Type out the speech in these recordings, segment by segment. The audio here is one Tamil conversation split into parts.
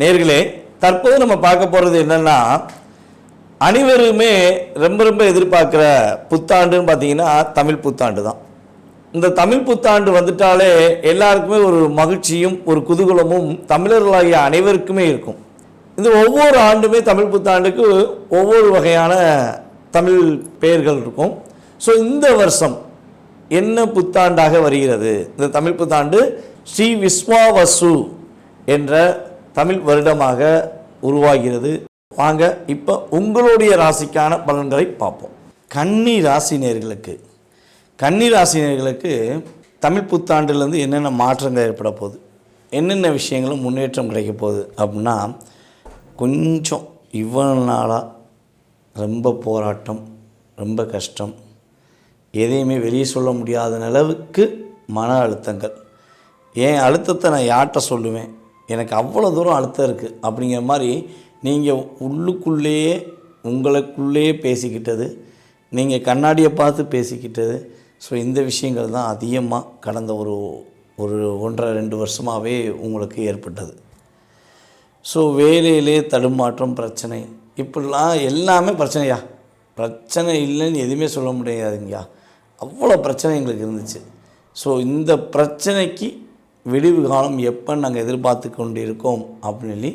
நேர்களே தற்போது நம்ம பார்க்க போகிறது என்னன்னா அனைவருமே ரொம்ப ரொம்ப எதிர்பார்க்குற புத்தாண்டுன்னு பார்த்தீங்கன்னா தமிழ் புத்தாண்டு தான். இந்த தமிழ் புத்தாண்டு வந்துட்டாலே எல்லாருக்குமே ஒரு மகிழ்ச்சியும் ஒரு குதூகலமும் தமிழர்களாகிய அனைவருக்குமே இருக்கும். இந்த ஒவ்வொரு ஆண்டுமே தமிழ் புத்தாண்டுக்கு ஒவ்வொரு வகையான தமிழ் பெயர்கள் இருக்கும். ஸோ இந்த வருஷம் என்ன புத்தாண்டாக வருகிறது? இந்த தமிழ் புத்தாண்டு ஸ்ரீ விஸ்வாவசு என்ற தமிழ் வருடமாக உருவாகிறது. வாங்க இப்போ உங்களுடைய ராசிக்கான பலன்களை பார்ப்போம். கன்னி ராசினியர்களுக்கு கன்னி ராசினியர்களுக்கு தமிழ் புத்தாண்டுலேருந்து என்னென்ன மாற்றங்கள் ஏற்பட போகுது? என்னென்ன விஷயங்களும் முன்னேற்றம் கிடைக்க போகுது அப்படின்னா கொஞ்சம் இவ்வளவு நாளாக ரொம்ப போராட்டம் ரொம்ப கஷ்டம். எதையுமே வெளியே சொல்ல முடியாத அளவுக்கு மன அழுத்தங்கள். என் அழுத்தத்தை நான் யார்கிட்ட சொல்லுவேன்? எனக்கு அவ்வளோ தூரம் அழுத்தம் இருக்குது அப்படிங்கிற மாதிரி நீங்கள் உள்ளுக்குள்ளேயே உங்களுக்குள்ளேயே பேசிக்கிட்டது நீங்கள் கண்ணாடியை பார்த்து பேசிக்கிட்டது. ஸோ இந்த விஷயங்கள் தான் அதிகமாக கடந்த ஒரு ஒரு ஒன்றரை ரெண்டு வருஷமாகவே உங்களுக்கு ஏற்பட்டது. ஸோ வேலையிலே தடுமாற்றம் பிரச்சனை. இப்படிலாம் எல்லாமே பிரச்சனையா? பிரச்சனை இல்லைன்னு எதுவுமே சொல்ல முடியாதுங்கய்யா. அவ்வளோ பிரச்சனை எங்களுக்கு இருந்துச்சு. ஸோ இந்த பிரச்சனைக்கு விடிவு காலம் எப்போ நாங்கள் எதிர்பார்த்து கொண்டு இருக்கோம் அப்படின்னு சொல்லி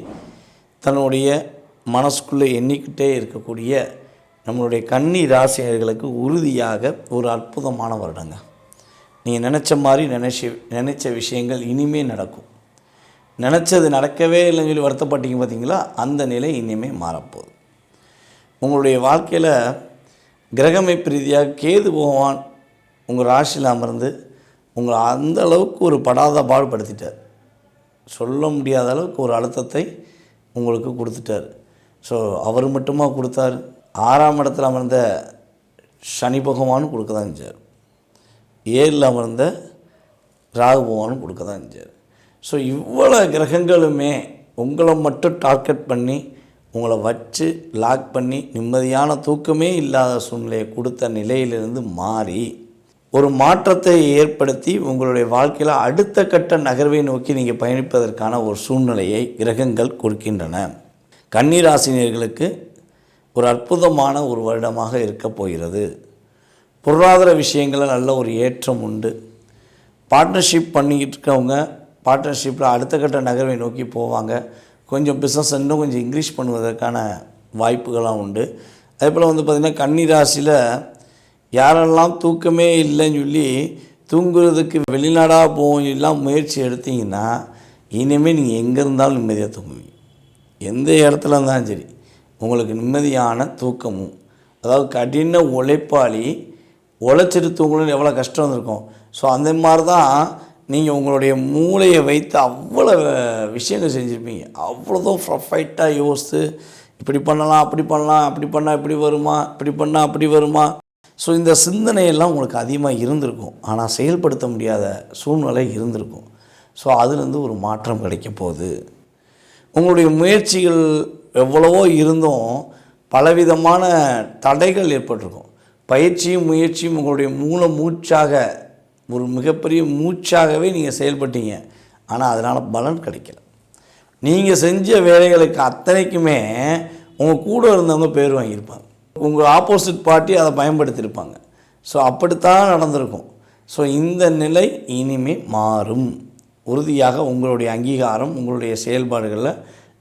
தன்னுடைய மனசுக்குள்ளே எண்ணிக்கிட்டே இருக்கக்கூடிய நம்மளுடைய கன்னி ராசியர்களுக்கு உறுதியாக ஒரு அற்புதமான வருடங்க. நீங்கள் நினச்ச மாதிரி நினச்சி நினச்ச விஷயங்கள் இனிமே நடக்கும். நினச்சது நடக்கவே இல்லைன்னு சொல்லி வருத்தப்பட்டீங்க பார்த்தீங்களா அந்த நிலை இனிமேல் மாறப்போகுது. உங்களுடைய வாழ்க்கையில் கிரகமைப்பு ரீதியாக கேது பகவான் உங்கள் ராசியில் அமர்ந்து உங்களை அந்த அளவுக்கு ஒரு படாத பாடுபடுத்திட்டார் சொல்ல முடியாத அளவுக்கு ஒரு அழுத்தத்தை உங்களுக்கு கொடுத்துட்டார். ஸோ அவர் மட்டுமா கொடுத்தாரு? ஆறாம் இடத்துல அமர்ந்த சனி பகவானும் கொடுக்க தான் செஞ்சார். ஏழில் அமர்ந்த ராகு பகவானும் கொடுக்க தான் செஞ்சார். ஸோ இவ்வளோ கிரகங்களுமே உங்களை மட்டும் டார்கெட் பண்ணி உங்களை வச்சு லாக் பண்ணி நிம்மதியான தூக்கமே இல்லாத சூழ்நிலையை கொடுத்த நிலையிலிருந்து மாறி ஒரு மாற்றத்தை ஏற்படுத்தி உங்களுடைய வாழ்க்கையில் அடுத்த கட்ட நகர்வை நோக்கி நீங்கள் பயணிப்பதற்கான ஒரு சூழ்நிலையை கிரகங்கள் கொடுக்கின்றன. கன்னிராசினியர்களுக்கு ஒரு அற்புதமான ஒரு வருடமாக இருக்கப் போகிறது. பொருளாதார விஷயங்களில் நல்ல ஒரு ஏற்றம் உண்டு. பார்ட்னர்ஷிப் பண்ணிக்கிட்டு இருக்கவங்க பார்ட்னர்ஷிப்பில் அடுத்த கட்ட நகர்வை நோக்கி போவாங்க. கொஞ்சம் பிஸ்னஸ் இன்னும் கொஞ்சம் இன்க்ரீஸ் பண்ணுவதற்கான வாய்ப்புகளாக உண்டு. அதே போல் வந்து பார்த்திங்கன்னா கன்னிராசியில் யாரெல்லாம் தூக்கமே இல்லைன்னு சொல்லி தூங்குறதுக்கு வெளிநாடாக போகும் எல்லாம் முயற்சி எடுத்தீங்கன்னா இனிமேல் நீங்கள் எங்கே இருந்தாலும் நிம்மதியாக தூங்குவீங்க. எந்த இடத்துல இருந்தாலும் சரி உங்களுக்கு நிம்மதியான தூக்கமும் அதாவது கடின உழைப்பாளி உழைச்சிட்டு தூங்கணும்னு எவ்வளோ கஷ்டம் வந்திருக்கும் ஸோ அந்த மாதிரி தான் நீங்கள் உங்களுடைய மூளையை வைத்து அவ்வளோ விஷயங்கள் செஞ்சுருப்பீங்க. அவ்வளோதும் ப்ரொஃபைட்டாக யோசித்து இப்படி பண்ணலாம் அப்படி பண்ணலாம் அப்படி பண்ணால் இப்படி வருமா இப்படி பண்ணால் அப்படி வருமா? ஸோ இந்த சிந்தனையெல்லாம் உங்களுக்கு அதிகமாக இருந்திருக்கும். ஆனால் செயல்படுத்த முடியாத சூழ்நிலை இருந்திருக்கும். ஸோ அதுலேருந்து ஒரு மாற்றம் கிடைக்க போகுது. உங்களுடைய முயற்சிகள் எவ்வளவோ இருந்தும் பலவிதமான தடைகள் ஏற்பட்டிருக்கும். பயிற்சியும் முயற்சியும் உங்களுடைய மூல மூச்சாக ஒரு மிகப்பெரிய மூச்சாகவே நீங்கள் செயல்பட்டீங்க. ஆனால் அதனால் பலன் கிடைக்கல. நீங்கள் செஞ்ச வேலைகளுக்கு அத்தனைக்குமே உங்கள் கூட இருந்தவங்க பேர் வாங்கியிருப்பாங்க. உங்கள் ஆப்போசிட் பார்ட்டி அதை பயன்படுத்தியிருப்பாங்க. ஸோ அப்படித்தான் நடந்திருக்கும். ஸோ இந்த நிலை இனிமே மாறும். உறுதியாக உங்களுடைய அங்கீகாரம் உங்களுடைய செயல்பாடுகளில்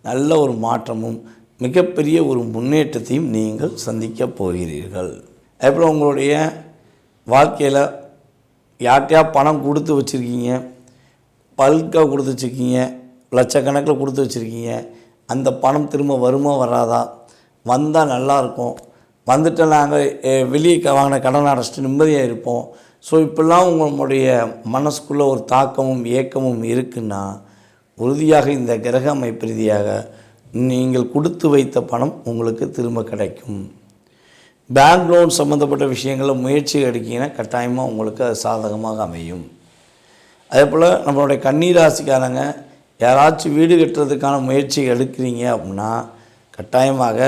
நல்ல ஒரு மாற்றமும் மிகப்பெரிய ஒரு முன்னேற்றத்தையும் நீங்கள் சந்திக்க போகிறீர்கள். அதேபோல் உங்களுடைய வாழ்க்கையில் யார்கிட்டயா பணம் கொடுத்து வச்சுருக்கீங்க பல்காக கொடுத்து வச்சுருக்கீங்க லட்சக்கணக்கில் கொடுத்து வச்சுருக்கீங்க அந்த பணம் திரும்ப வருமா வராதா? வந்தால் நல்லாயிருக்கும் வந்துட்டு நாங்கள் வெளியே வாங்கின கடன் அடைச்சிட்டு நிம்மதியாக இருப்போம். ஸோ இப்படிலாம் உங்களுடைய மனசுக்குள்ளே ஒரு தாக்கமும் ஏக்கமும் இருக்குன்னா உறுதியாக இந்த கிரக அமைப்பு ரீதியாக நீங்கள் கொடுத்து வைத்த பணம் உங்களுக்கு திரும்ப கிடைக்கும். பேங்க் லோன் சம்மந்தப்பட்ட விஷயங்களில் முயற்சி எடுக்கீங்கன்னா கட்டாயமாக உங்களுக்கு அது சாதகமாக அமையும். அதே போல் நம்மளுடைய கண்ணீராசிக்காரங்க யாராச்சும் வீடு கட்டுறதுக்கான முயற்சி எடுக்கிறீங்க அப்படின்னா கட்டாயமாக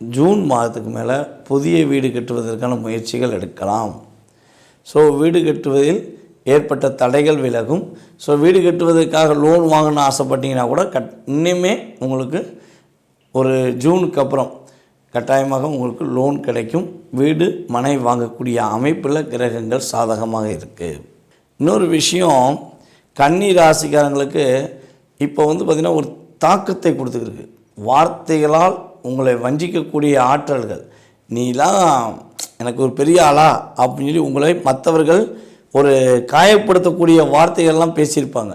ஜூன் மாதத்துக்கு மேலே புதிய வீடு கட்டுவதற்கான முயற்சிகள் எடுக்கலாம். ஸோ வீடு கட்டுவதில் ஏற்பட்ட தடைகள் விலகும். ஸோ வீடு கட்டுவதற்காக லோன் வாங்கணும்னு ஆசைப்பட்டீங்கன்னா கூட கட் இன்னுமே உங்களுக்கு ஒரு ஜூனுக்கு அப்புறம் கட்டாயமாக உங்களுக்கு லோன் கிடைக்கும். வீடு மனை வாங்கக்கூடிய அமைப்பில் கிரகங்கள் சாதகமாக இருக்குது இன்னொரு விஷயம் கன்னி ராசிக்காரங்களுக்கு இப்போ வந்து பார்த்திங்கன்னா ஒரு தாக்கத்தை கொடுத்துருக்கு வார்த்தைகளால் உங்களை வஞ்சிக்கக்கூடிய ஆற்றல்கள். நீலாம் எனக்கு ஒரு பெரிய ஆளா அப்படின்னு சொல்லி உங்களை மற்றவர்கள் ஒரு காயப்படுத்தக்கூடிய வார்த்தைகள்லாம் பேசியிருப்பாங்க.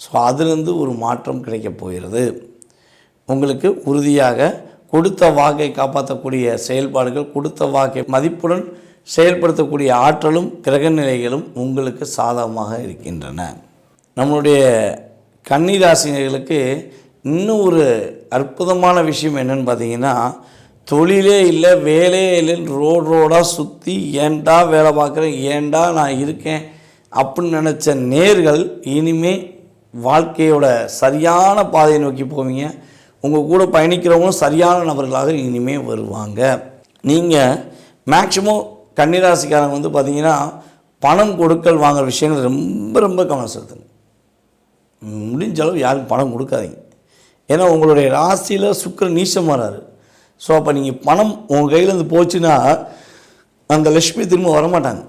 ஸோ அதுலேருந்து ஒரு மாற்றம் கிடைக்கப் போகிறது. உங்களுக்கு உறுதியாக கொடுத்த வாக்கை காப்பாற்றக்கூடிய செயல்பாடுகள் கொடுத்த வாக்கை மதிப்புடன் செயல்படுத்தக்கூடிய ஆற்றலும் கிரக நிலைகளும் உங்களுக்கு சாதகமாக இருக்கின்றன. நம்மளுடைய கன்னிராசினர்களுக்கு இன்னும் ஒரு அற்புதமான விஷயம் என்னன்னு பார்த்தீங்கன்னா தொழிலே இல்லை வேலையே இல்லைன்னு ரோடு ரோடாக சுற்றி ஏன்டா வேலை பார்க்குறேன் ஏன்டா நான் இருக்கேன் அப்படின்னு நினச்ச நேர்கள் இனிமேல் வாழ்க்கையோட சரியான பாதையை நோக்கி போவீங்க. உங்கள் கூட பயணிக்கிறவங்களும் சரியான நபர்களாக இனிமே வருவாங்க. நீங்கள் மேக்சிமம் கன்னிராசிக்காரங்க வந்து பார்த்தீங்கன்னா பணம் கொடுக்கல் வாங்குற விஷயங்கள் ரொம்ப ரொம்ப கவனம் செலுத்துங்க. முடிஞ்ச அளவு யாருக்கும் பணம் கொடுக்காதீங்க. ஏன்னா உங்களுடைய ராசியில் சுக்கரன் நீச்சம் வராரு. ஸோ அப்போ நீங்கள் பணம் உங்கள் கையிலேருந்து போச்சுன்னா அந்த லட்சுமி திரும்ப வரமாட்டாங்க.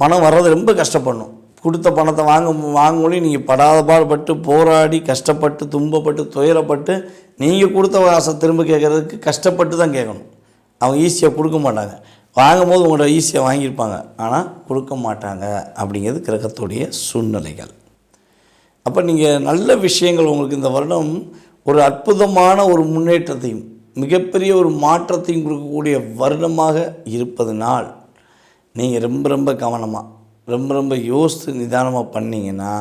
பணம் வர்றது ரொம்ப கஷ்டப்படணும். கொடுத்த பணத்தை வாங்க வாங்கி நீங்கள் படாத பாடுபட்டு போராடி கஷ்டப்பட்டு துன்பப்பட்டு துயரப்பட்டு நீங்கள் கொடுத்த காசை திரும்ப கேட்குறதுக்கு கஷ்டப்பட்டு தான் கேட்கணும். அவங்க ஈஸியாக கொடுக்க மாட்டாங்க. வாங்கும்போது உங்களோட ஈஸியாக வாங்கியிருப்பாங்க. ஆனால் கொடுக்க மாட்டாங்க அப்படிங்கிறது கிரகத்துடைய சூழ்நிலைகள். அப்போ நீங்கள் நல்ல விஷயங்கள் உங்களுக்கு இந்த வருடம் ஒரு அற்புதமான ஒரு முன்னேற்றத்தையும் மிகப்பெரிய ஒரு மாற்றத்தையும் கொடுக்கக்கூடிய வருடமாக இருப்பதனால் நீங்கள் ரொம்ப ரொம்ப கவனமாக ரொம்ப ரொம்ப யோசித்து நிதானமாக பண்ணிங்கன்னா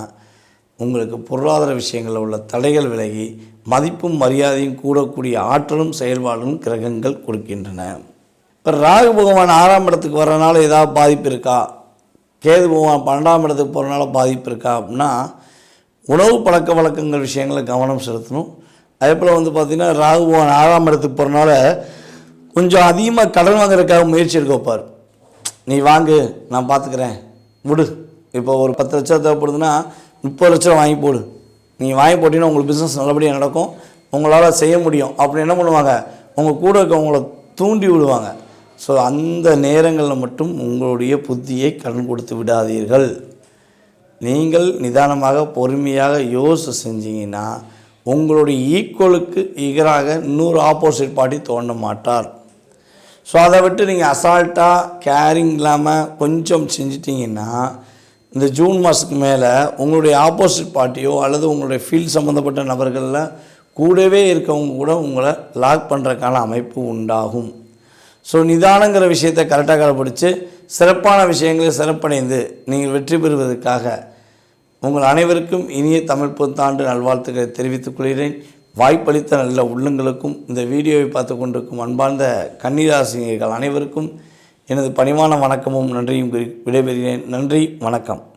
உங்களுக்கு பொருளாதார விஷயங்களில் உள்ள தடைகள் விலகி மதிப்பும் மரியாதையும் கூடக்கூடிய ஆற்றலும் செயல்பாடும் கிரகங்கள் கொடுக்கின்றன. இப்போ ராகு பகவான் ஆறாம் இடத்துக்கு வர்றனால ஏதாவது பாதிப்பு இருக்கா? கேது பகவான் பன்னெண்டாம் இடத்துக்கு போகிறனால பாதிப்பு இருக்கா? அப்படின்னா உணவு பழக்க வழக்கங்கள் விஷயங்களில் கவனம் செலுத்தணும். அதே போல் வந்து பார்த்திங்கன்னா ராகு பகவான் ஆறாம் இடத்துக்கு போகிறனால கொஞ்சம் அதிகமாக கடன் வாங்குறதுக்காக முயற்சி இருக்க வைப்பார். நீ வாங்கு நான் பார்த்துக்கிறேன் விடு. இப்போ ஒரு பத்து லட்சம் தேவைப்படுதுன்னா முப்பது லட்சம் வாங்கி போடு. நீங்கள் வாங்கி போட்டிங்கன்னா உங்களுக்கு பிஸ்னஸ் நல்லபடியாக நடக்கும். உங்களால் செய்ய முடியும். அப்படி என்ன பண்ணுவாங்க? உங்கள் கூட இருக்கவங்கள தூண்டி விடுவாங்க. ஸோ அந்த நேரங்களில் மட்டும் உங்களுடைய புத்தியை கடன் கொடுத்து விடாதீர்கள். நீங்கள் நிதானமாக பொறுமையாக யோசிச்சு செஞ்சீங்கன்னா உங்களுடைய ஈக்குவலுக்கு ஈகராக இன்னொரு ஆப்போசிட் பார்ட்டி தோண்ட மாட்டார். ஸோ அதை விட்டு நீங்கள் அசால்ட்டாக கேரிங் இல்லாமல் கொஞ்சம் செஞ்சிட்டிங்கன்னா இந்த ஜூன் மாதத்துக்கு மேலே உங்களுடைய ஆப்போசிட் பார்ட்டியோ அல்லது உங்களுடைய ஃபீல்ட் சம்மந்தப்பட்ட நபர்களில் கூடவே இருக்கவங்க கூட உங்களை லாக் பண்ணுறதுக்கான அமைப்பு உண்டாகும். ஸோ நிதானங்கிற விஷயத்தை கரெக்டாக கடைப்பிடிச்சு சிறப்பான விஷயங்களை சிறப்படைந்து நீங்கள் வெற்றி பெறுவதற்காக உங்கள் அனைவருக்கும் இனிய தமிழ் புத்தாண்டு நல்வாழ்த்துக்களை தெரிவித்துக் கொள்கிறேன். வாய்ப்பளித்த நல்ல உள்ளங்களுக்கும் இந்த வீடியோவை பார்த்து கொண்டிருக்கும் அன்பார்ந்த கன்னிராசினியர்கள் அனைவருக்கும் எனது பணிவான வணக்கமும் நன்றியும் விடைபெறுகிறேன். நன்றி வணக்கம்.